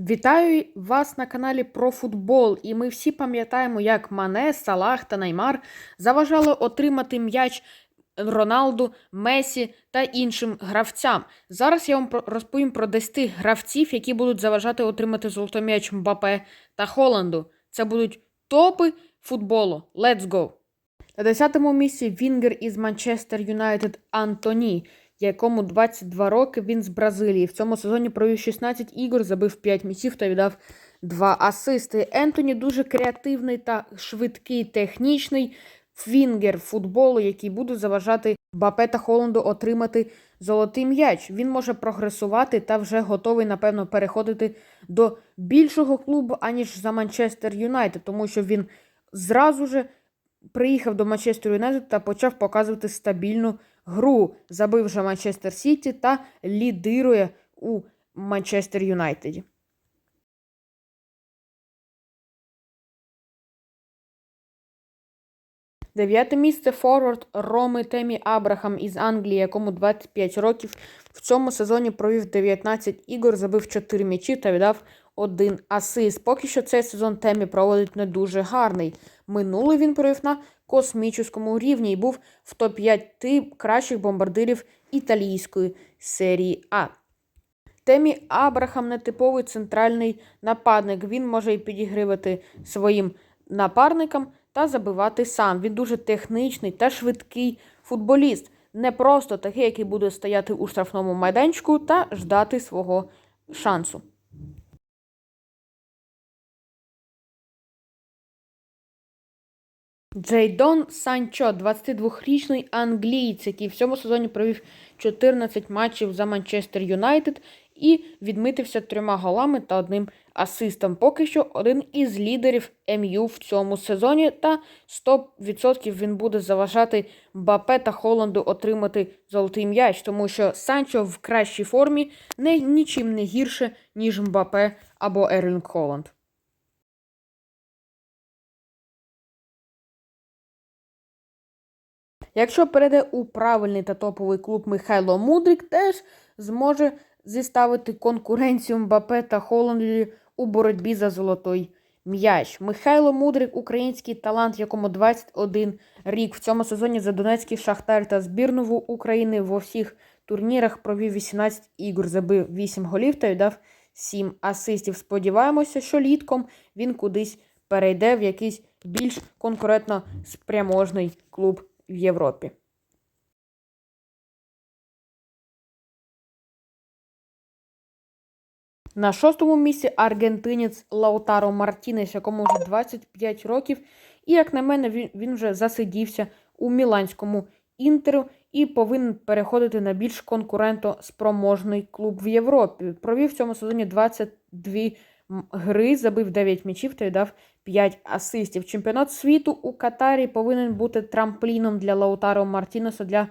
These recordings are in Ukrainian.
Вітаю вас на каналі про футбол. І ми всі пам'ятаємо, як Мане, Салах та Наймар заважали отримати м'яч Роналду, Месі та іншим гравцям. Зараз я вам розповім про 10 гравців, які будуть заважати отримати золотий м'яч Мбапе та Холланду. Це будуть топи футболу. Let's go! На 10-му місці Вінгер із Манчестер Юнайтед Антоні, якому 22 роки він з Бразилії. В цьому сезоні провів 16 ігор, забив 5 м'ячів та віддав 2 асисти. Ентоні дуже креативний та швидкий, технічний фінгер футболу, який буде заважати Бапе та Холланду отримати золотий м'яч. Він може прогресувати та вже готовий, напевно, переходити до більшого клубу, аніж за Манчестер Юнайтед, тому що він зразу же приїхав до Манчестер Юнайтед та почав показувати стабільну гру. Забив вже Манчестер Сіті та лідирує у Манчестер Юнайтеді. Дев'яте місце форвард Роми Темі Абрахам із Англії, якому 25 років. В цьому сезоні провів 19 ігор, забив 4 м'ячі та віддав один асист. Поки що цей сезон Темі проводить не дуже гарний. Минулий він провів на космічному рівні і був в топ-5 кращих бомбардирів італійської серії А. Темі Абрахам нетиповий центральний нападник. Він може і підігривати своїм напарникам та забивати сам. Він дуже технічний та швидкий футболіст. Не просто такий, який буде стояти у штрафному майданчику та ждати свого шансу. Джейдон Санчо, 22-річний англієць, який в цьому сезоні провів 14 матчів за Манчестер Юнайтед і відмитився трьома голами та одним асистом. Поки що один із лідерів МЮ в цьому сезоні, та 100% він буде заважати Бапе та Холланду отримати золотий м'яч, тому що Санчо в кращій формі не нічим не гірше, ніж Мбапе або Ерлінг Холланд. Якщо перейде у правильний та топовий клуб Михайло Мудрик, теж зможе зіставити конкуренцію Мбапе та Холланді у боротьбі за золотой м'яч. Михайло Мудрик, український талант, якому 21 рік. В цьому сезоні за Донецький Шахтар та збірну України во всіх турнірах провів 18 ігор, забив 8 голів та віддав 7 асистів. Сподіваємося, що літком він кудись перейде в якийсь більш конкурентно спряможний клуб в Європі. На шостому місці аргентинець Лаутаро Мартінес, якому вже 25 років. І, як на мене, він, вже засидівся у міланському інтеру і повинен переходити на більш конкурентоспроможний клуб в Європі. Провів в цьому сезоні 22 гри, забив 9 м'ячів та віддав 5 асистів. Чемпіонат світу у Катарі повинен бути трампліном для Лаутаро Мартінеса для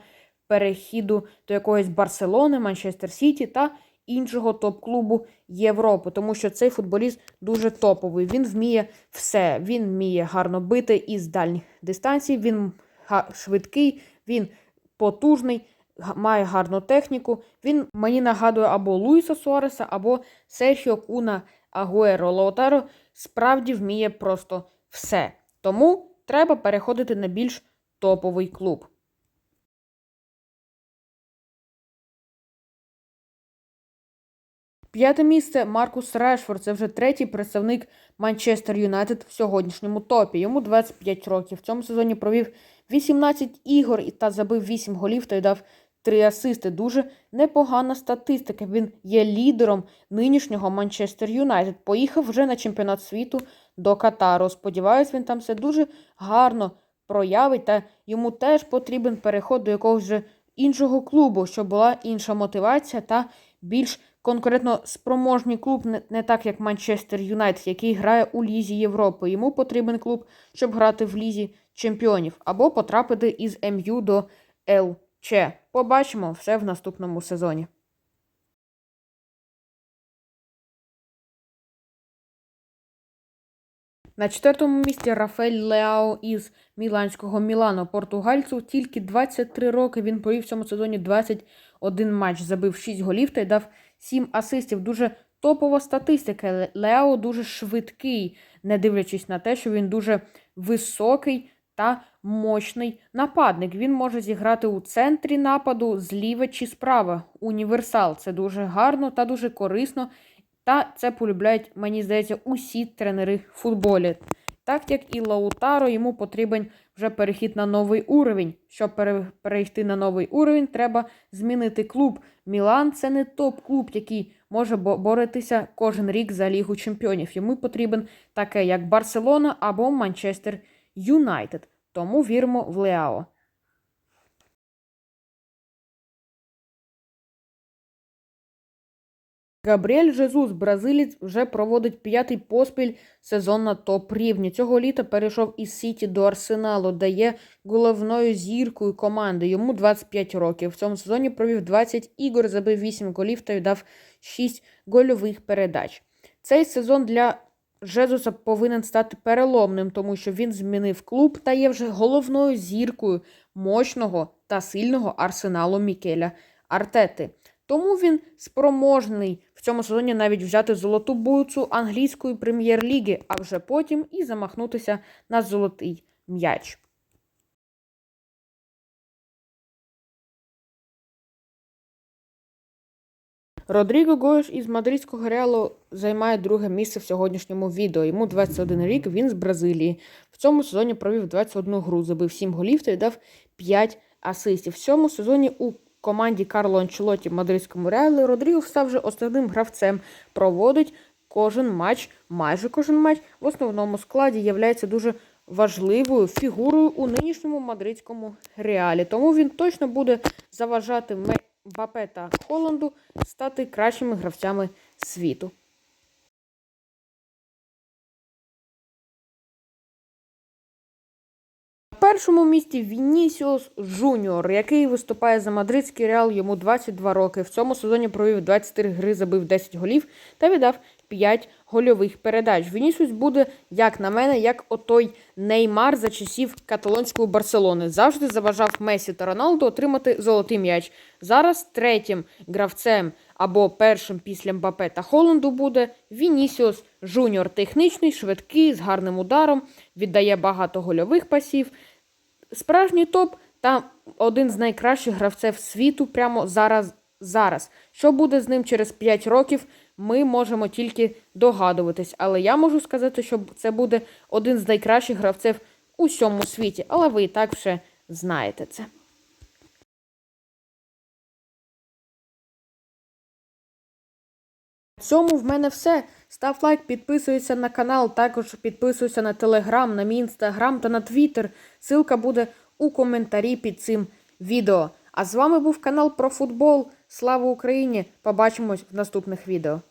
перехіду до якоїсь Барселони, Манчестер Сіті та іншого топ-клубу Європи, тому що цей футболіст дуже топовий. Він вміє все. Він вміє гарно бити із дальніх дистанцій. Він швидкий, він потужний, має гарну техніку. Він мені нагадує або Луїса Суареса, або Серхіо Куна Агуеро. Лаутаро справді вміє просто все. Тому треба переходити на більш топовий клуб. П'яте місце Маркус Решфорд. Це вже третій представник Манчестер Юнайтед в сьогоднішньому топі. Йому 25 років. В цьому сезоні провів 18 ігор та забив 8 голів та й дав 3 асисти. Дуже непогана статистика. Він є лідером нинішнього Манчестер Юнайтед. Поїхав вже на чемпіонат світу до Катару. Сподіваюсь, він там все дуже гарно проявить, та йому теж потрібен переход до якогось вже іншого клубу, щоб була інша мотивація та більш конкретно спроможний клуб, не так як Манчестер Юнайтед, який грає у Лізі Європи. Йому потрібен клуб, щоб грати в Лізі Чемпіонів, або потрапити із МЮ до ЛЧ. Побачимо все в наступному сезоні. На четвертому місці Рафель Леао із Міланського Мілану. Португальцю тільки 23 роки. Він провів в цьому сезоні 21 матч, забив 6 голів та й дав 7 асистів. Дуже топова статистика. Ле- Лео дуже швидкий, не дивлячись на те, що він дуже високий та мощний нападник. Він може зіграти у центрі нападу зліва чи справа. Універсал. Це дуже гарно та дуже корисно. Та це полюбляють, мені здається, усі тренери в футболі. Так як і Лаутаро, йому потрібен вже перехід на новий уровень. Щоб перейти на новий уровень, треба змінити клуб. Мілан це не топ-клуб, який може бо- боротися кожен рік за Лігу чемпіонів. Йому потрібен таке, як Барселона або Манчестер Юнайтед. Тому віримо в Леао. Габріель Жезус, бразилець, вже проводить п'ятий поспіль сезон на топ рівні. Цього літа перейшов із Сіті до Арсеналу, де є головною зіркою команди. Йому 25 років. В цьому сезоні провів 20 ігор, забив 8 голів та віддав 6 гольових передач. Цей сезон для Жезуса повинен стати переломним, тому що він змінив клуб та є вже головною зіркою мощного та сильного арсеналу Мікеля Артети. Тому він спроможний в цьому сезоні навіть взяти золоту буцу англійської прем'єр-ліги, а вже потім і замахнутися на золотий м'яч. Родріго Гоєш із мадридського реалу займає друге місце в сьогоднішньому відео. Йому 21 рік, він з Бразилії. В цьому сезоні провів 21 гру, забив 7 голів та віддав 5 асистів. В цьому сезоні у команді Карло Анчелоті в мадридському реалі Родріго став вже основним гравцем. Проводить кожен матч, майже кожен матч в основному складі являється дуже важливою фігурою у нинішньому мадридському реалі. Тому він точно буде заважати Мбапе та Холланду стати кращими гравцями світу. На першому місці Вінісіус Жуніор, який виступає за мадридський реал, йому 22 роки. В цьому сезоні провів 23 гри, забив 10 голів та віддав 5 гольових передач. Вінісіус буде, як на мене, як отой Неймар за часів каталонської Барселони. Завжди заважав Месі та Роналду отримати золотий м'яч. Зараз третім гравцем або першим після Мбапе та Холланду буде Вінісіус Жуніор. Технічний, швидкий, з гарним ударом, віддає багато гольових пасів. Справжній топ та один з найкращих гравців світу прямо зараз. Зараз. Що буде з ним через 5 років, ми можемо тільки догадуватись. Але я можу сказати, що це буде один з найкращих гравців у всьому світі. Але ви і так вже знаєте це. На цьому в мене все. Став лайк, підписуйся на канал, також підписуйся на телеграм, на мій інстаграм та на твіттер. Силка буде у коментарі під цим відео. А з вами був канал про футбол. Слава Україні! Побачимось в наступних відео.